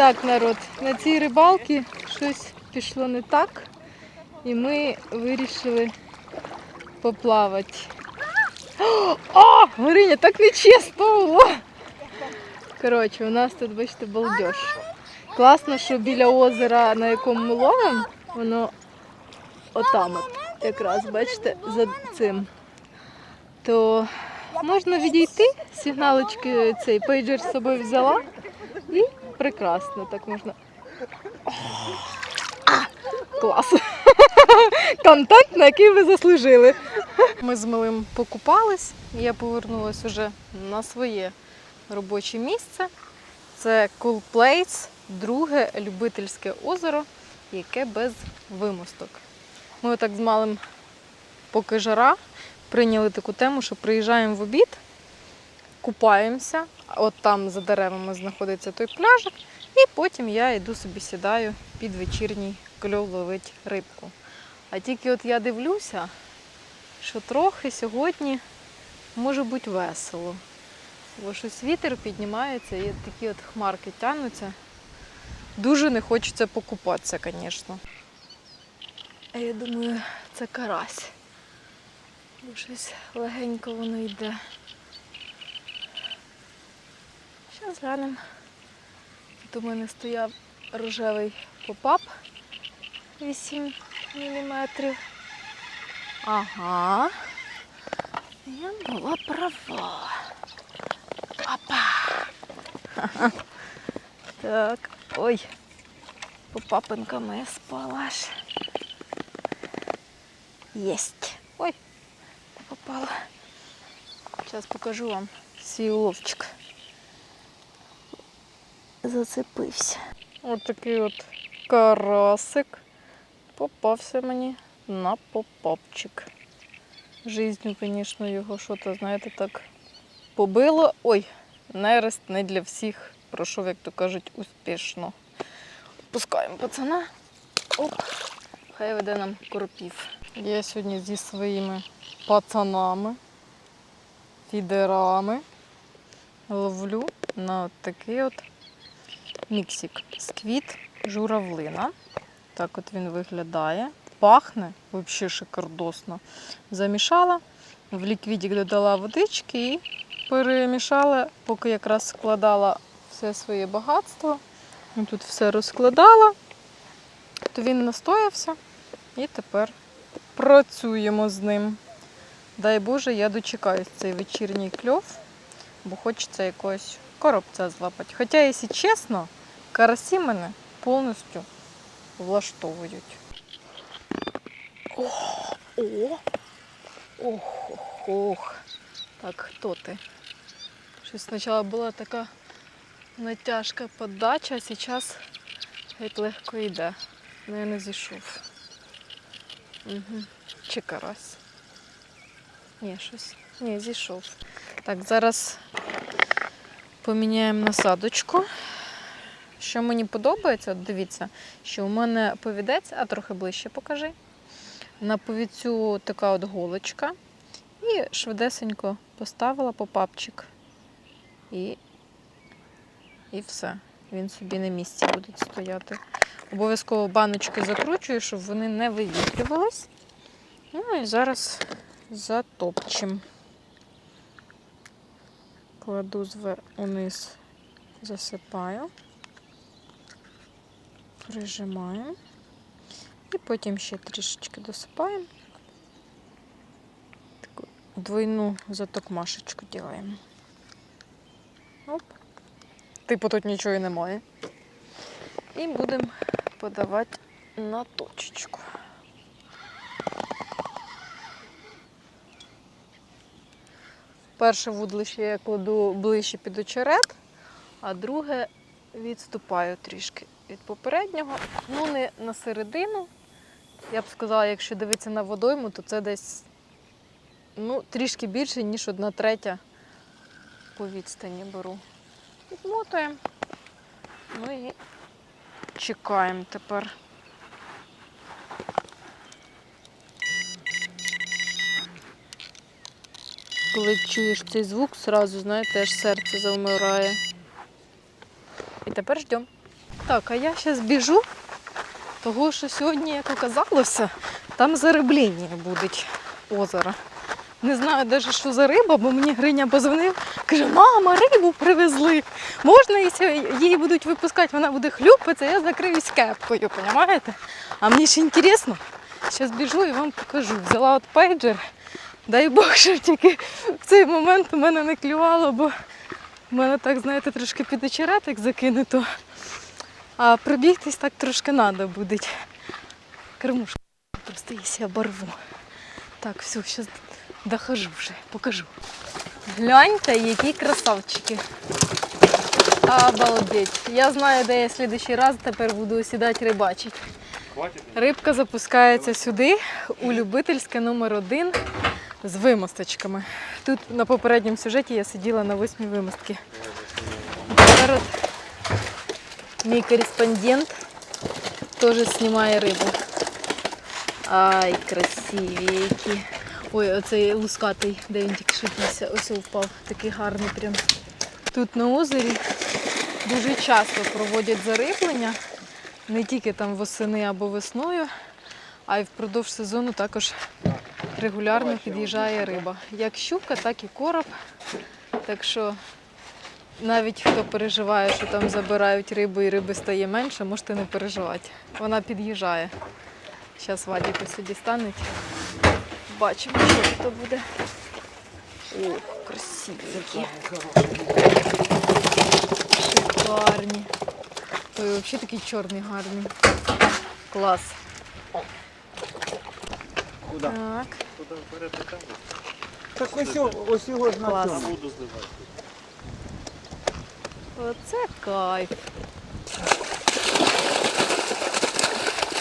Так, народ, на цій рибалці щось пішло не так, і ми вирішили поплавати. О, Гориня, так нечесно було. Коротше, у нас тут, бачите, балдеж. Класно, що біля озера, на якому ми ловимо, воно отам от, якраз, бачите, за цим. То можна відійти, сигналочки цей пейджер з собою взяла прекрасно так можна. Клас! Контент, на який ви заслужили. Ми з милим покупались, я повернулася вже на своє робоче місце. Це Cool Place, друге любительське озеро, яке без вимосток. Ми отак з малим, поки жара, прийняли таку тему, що приїжджаємо в обід, купаємося, от там за деревами знаходиться той пляжик, і потім я йду собі сідаю під вечірній кльов ловить рибку. А тільки от я дивлюся, що трохи сьогодні може бути весело. Бо щось вітер піднімається і такі от хмарки тягнуться. Дуже не хочеться покупатися, звісно. А я думаю, це карась. Бо щось легенько воно йде. Зараз глянемо. Тут у мене стояв рожевий попап 8 мм. Ага. Я була права. Опа. Так, ой. Попапинка моя спала. Єсть. Ой, попала. Зараз покажу вам свій уловчик. Зацепився. Ось такий от карасик попався мені на попапчик. Жизнью, звісно, його що-то, знаєте, так побило. Ой, нерест не для всіх. Пройшов, як то кажуть, успішно. Пускаємо пацана. Оп, хай веде нам коропів. Я сьогодні зі своїми пацанами, фідерами ловлю на такий от міксик. Сквіт журавлина. Так от він виглядає. Пахне взагалі шикардосно. Замішала, в ліквідік додала водички і перемішала, поки якраз складала все своє багатство. І Тут все розкладала, то він настоявся і тепер працюємо з ним. Дай Боже, я дочекаюсь цей вечірній кльов, бо хочеться якогось коробця злапати. Хоча, якщо чесно, карасі мене повністю влаштовують. Ох, о, ох, ох, ох. Так, хто ти? Щось спочатку була така натяжка подача, а зараз геть легко йде. Ну я не зійшов. Угу. Чи карась? Ні, щось. Ні, зійшов. Так, зараз поміняємо насадочку. Що мені подобається, от дивіться, що у мене повідець, а трохи ближче покажи. На повідцю така от голочка. І швидесенько поставила попапчик. І, і все. Він собі на місці буде стояти. Обов'язково баночки закручую, щоб вони не вивітрювались. Ну і зараз затопчем. Кладу звер униз, засипаю, прижимаю. І потім ще трішечки досипаємо. Таку двойну затокмашечку робимо. Оп. Типу тут нічого і немає. І будемо подавати на точечку. Перше вудлище я кладу ближче під очерет, а друге відступаю трішки від попереднього. Ну, не на середину. Я б сказала, якщо дивитися на водойму, то це десь ну, трішки більше, ніж одна третя по відстані беру. Відмотуємо. Ну і чекаємо тепер. Коли чуєш цей звук, сразу, знаєте, аж серце завмирає. І тепер ждемо. Так, а я зараз біжу, того що сьогодні, як оказалося, там зариблення буде озера. Не знаю навіть, що за риба, бо мені Гриня позвонив, каже, мама, рибу привезли. Можна, якщо її будуть випускати, вона буде хлюпатися, я закриюсь кепкою, розумієте? А мені ж інтересно, зараз біжу і вам покажу. Взяла от пейджер. Дай Бог, що тільки в цей момент у мене не клювало, бо в мене так, знаєте, трошки під очеретик закинуто. А пробігтись так трошки треба буде. Кормушку просто якщо оборву. Так, все, зараз дохожу вже, покажу. Гляньте, які красавчики. Обалдеть. Я знаю, де я в следующий раз тепер буду сідати рибачити. Рибка запускається сюди, у любительське номер один з вимосточками. Тут на попередньому сюжеті я сиділа на восьмій вимостці. Тепер от мій кореспондент теж знімає рибу. Ай, красиві які. Ой, оцей лускатий, де він тільки після, ось впав. Такий гарний прям. Тут на озері дуже часто проводять зариблення. Не тільки там восени або весною, а й впродовж сезону також регулярно під'їжджає риба. Як щука, так і короб. Так що навіть хто переживає, що там забирають рибу і риби стає менше, можете не переживати. Вона під'їжджає. Зараз Вадік ось дістануть. Бачимо, що це буде. О, красиві які. Шикарні. Ой, взагалі такий чорний гарний. Клас. Куда? Так, Так ось, його- ось його ж на Клас. Оце кайф.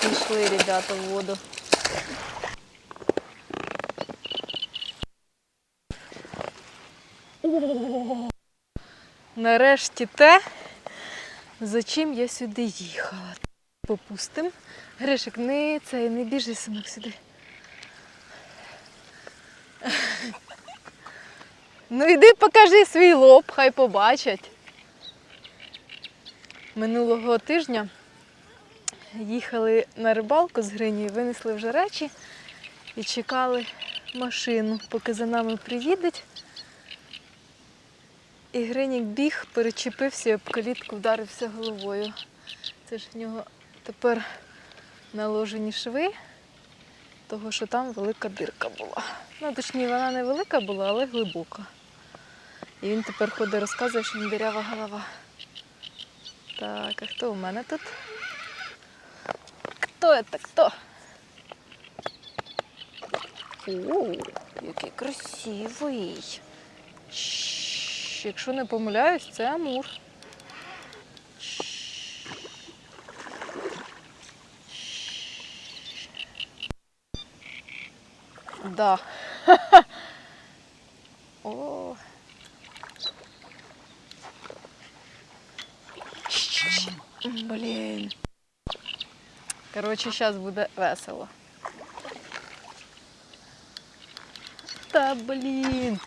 Пішли, ребята, в воду. Нарешті те, за чим я сюди їхала. Попустим. Гришик, не цей, не біжи синок сюди. Ну йди покажи свій лоб, хай побачать. Минулого тижня їхали на рибалку з Гринею, винесли вже речі і чекали машину, поки за нами приїдуть. І Гринік біг, перечепився і об калітку вдарився головою. Це ж в нього тепер наложені шви, того що там велика дирка була. Ну, точніше, вона не велика була, але глибока. І він тепер ходить, розказує, що не дирява голова. Так, а хто у мене тут? Хто це? Хто? О, який красивий. Якщо не помиляюсь, це амур. Да. О. Щ. Блін. Коротше, зараз буде весело. Та блін.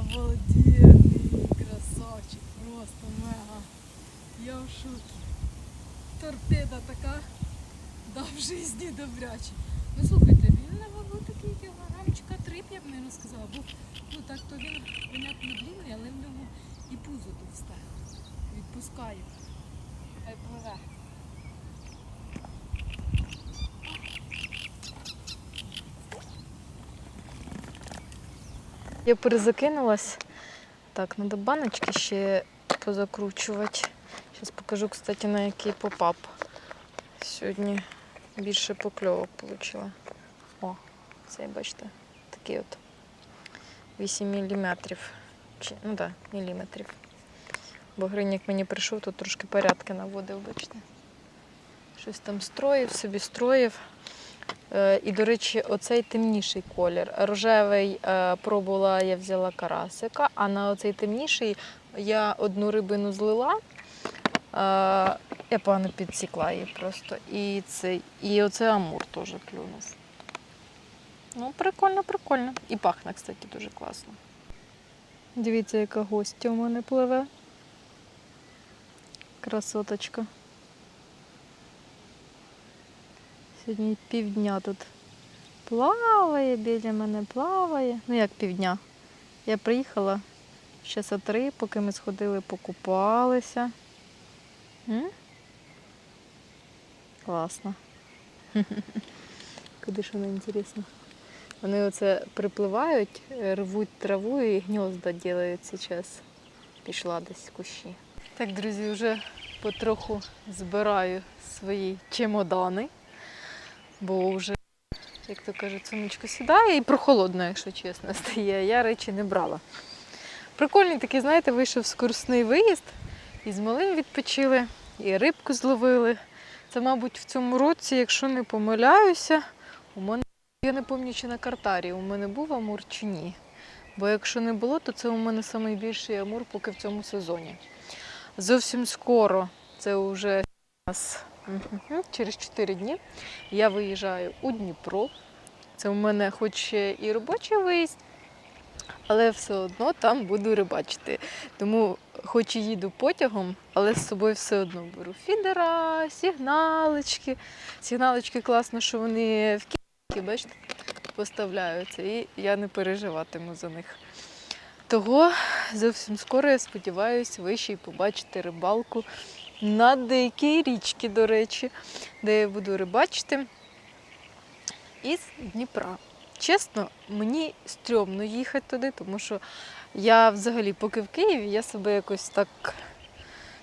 Обалденний красавчик, просто мега. Я в шокі. Торпеда така, да в житті добряче. Ну слухайте, він на вагу такий кілограмчика три, б я б не сказала. Бо ну так то він понятно длинний, але в нього і пузо товсте. Відпускає. Хай пливе. Я перезакинулась. Так, треба баночки ще позакручувати. Зараз покажу, кстати, на який попап. Сьогодні більше покльовок отримала. О, цей, бачите, такий от 8 міліметрів. Чи, ну так, да, міліметрів. Бо гринік мені прийшов, тут трошки порядки наводив, бачите. Щось там строїв, собі строїв. Е, І, до речі, оцей темніший колір. Рожевий е, пробувала, я взяла карасика, а на оцей темніший я одну рибину злила. Е, Я погано підсікла її просто. І, цей, і оцей амур теж клюнув. Ну, прикольно, прикольно. І пахне, кстати, дуже класно. Дивіться, яка гостя у мене пливе. Красоточка. Сьогодні півдня тут плаває, біля мене плаває. Ну як півдня. Я приїхала ще за три, поки ми сходили, покупалися. М? Класно. Куди ж воно інтересно? Вони оце припливають, рвуть траву і гнізда роблять зараз. Пішла десь в кущі. Так, друзі, вже потроху збираю свої чемодани бо вже, як то кажуть, сонечко сідає і прохолодно, якщо чесно, стає. Я речі не брала. Прикольний такий, знаєте, вийшов скорісний виїзд, і з малим відпочили, і рибку зловили. Це, мабуть, в цьому році, якщо не помиляюся, у мене, я не пам'ятаю, чи на картарі у мене був амур чи ні. Бо якщо не було, то це у мене найбільший амур поки в цьому сезоні. Зовсім скоро, це вже у нас через 4 дні, я виїжджаю у Дніпро. Це у мене хоч і робочий виїзд, але все одно там буду рибачити. Тому хоч і їду потягом, але з собою все одно беру фідера, сигналочки. Сигналочки класно, що вони в кільки, бачите, поставляються, і я не переживатиму за них. Того зовсім скоро, я сподіваюся, ви ще й побачите рибалку на деякій річці, до речі, де я буду рибачити із Дніпра. Чесно, мені стрьомно їхати туди, тому що я взагалі, поки в Києві, я себе якось так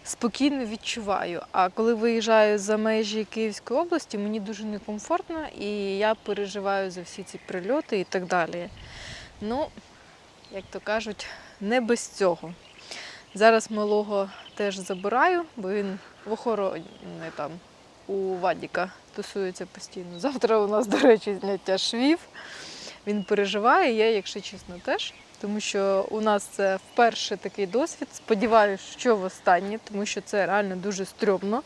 спокійно відчуваю. А коли виїжджаю за межі Київської області, мені дуже некомфортно і я переживаю за всі ці прильоти і так далі. Ну, як то кажуть, не без цього. Зараз малого теж забираю, бо він в охороні там у Вадіка тусується постійно. Завтра у нас, до речі, зняття швів. Він переживає, я, якщо чесно, теж. Тому що у нас це вперше такий досвід. Сподіваюся, що в останнє, тому що це реально дуже стрьомно.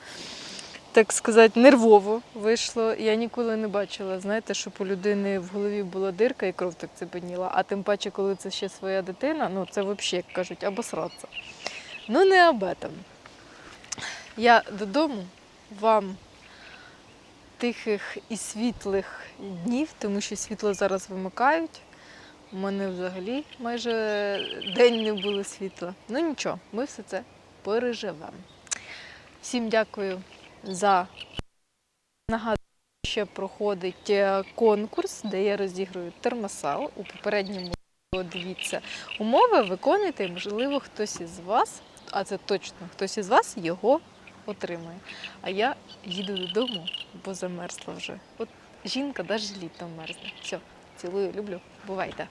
Так сказати, нервово вийшло. Я ніколи не бачила, знаєте, щоб у людини в голові була дирка і кров так цепеніла. А тим паче, коли це ще своя дитина, ну це взагалі, як кажуть, обосратися. Ну, не об этом. Я додому вам тихих і світлих днів, тому що світло зараз вимикають. У мене взагалі майже день не було світла. Ну нічого, ми все це переживемо. Всім дякую за нагадую, що проходить е, конкурс, де я розіграю термосал. У попередньому дивіться умови, виконуйте, і, можливо, хтось із вас, а це точно хтось із вас його отримає. А я їду додому, бо замерзла вже. От жінка навіть літом мерзне. Все, цілую, люблю. Бувайте.